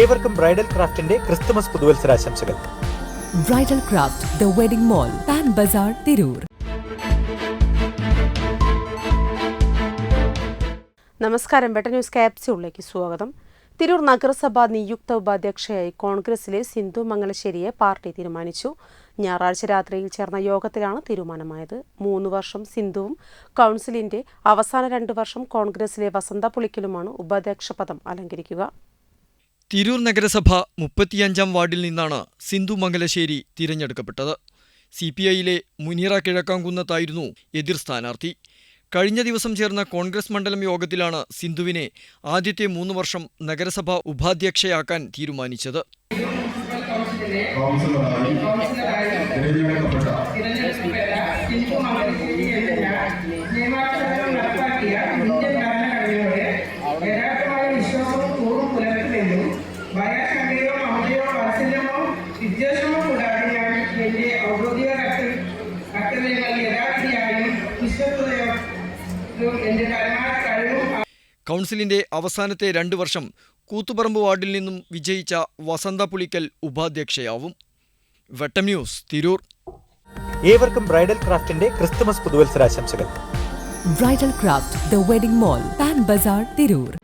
ഏവർക്കും ബ്രൈഡൽ ക്രാഫ്റ്റിന്റെ Christmas പുതുവത്സരാശംസകൾ. Bridal craft the wedding mall Pan Bazar Tirur. നമസ്കാരം. ബെട്ട ന്യൂസ് ക്യാപ്സ്യൂളിലേക്ക് സ്വാഗതം. തിരൂർ നഗരസഭ നിയുക്ത ഉപാധ്യക്ഷയായി കോൺഗ്രസിലെ സിന്ധു മംഗലശ്ശേരിയെ പാർട്ടി തീരുമാനിച്ചു. ഞായറാഴ്ച രാത്രിയിൽ ചേർന്ന യോഗത്തിലാണ് തീരുമാനമായത്. മൂന്ന് വർഷം സിന്ധുവും കൗൺസിലിന്റെ അവസാന രണ്ട് വർഷം കോൺഗ്രസിലെ വസന്ത പുളിക്കലുമാണ് ഉപാധ്യക്ഷ പദം അലങ്കരിക്കുക. തിരൂർ നഗരസഭ മുപ്പത്തിയഞ്ചാം വാർഡിൽ നിന്നാണ് സിന്ധു മംഗലശ്ശേരി തിരഞ്ഞെടുക്കപ്പെട്ടത്. സി പി ഐയിലെ മുനീറ കിഴക്കാംകുന്നത്തായിരുന്നു എതിർ സ്ഥാനാർത്ഥി. കഴിഞ്ഞ ദിവസം ചേർന്ന കോൺഗ്രസ് മണ്ഡലം യോഗത്തിലാണ് സിന്ധുവിനെ ആദ്യത്തെ മൂന്ന് വർഷം നഗരസഭ ഉപാധ്യക്ഷയാക്കാൻ തീരുമാനിച്ചത്. തിരഞ്ഞെടുക്കപ്പെട്ട ഭയശങ്കയോ മമതയോ വാത്സല്യമോ വിദ്വേഷമോ കൂടാതെ ഞാൻ എന്റെ ഔദ്യോഗിക കർത്ത- കർത്തവ്യങ്ങൾ യഥാർത്ഥിയായും വിശ്വസ്തയോടും എന്റെ പരമാവധി കഴിവും കൗൺസിലിന്റെ അവസാനത്തെ രണ്ട് വർഷം കൂത്തുപറമ്പ് വാർഡിൽ നിന്നും വിജയിച്ച വസന്ത പുളിക്കൽ ഉപാധ്യക്ഷയാവും. വെട്ടം ന്യൂസ് തിരൂർ. ഏവർക്കും ബ്രൈഡൽ ക്രാഫ്റ്റിന്റെ Christmas പുതുവത്സരാശംസകൾ. Bridal craft the wedding mall Pan Bazar Tirur.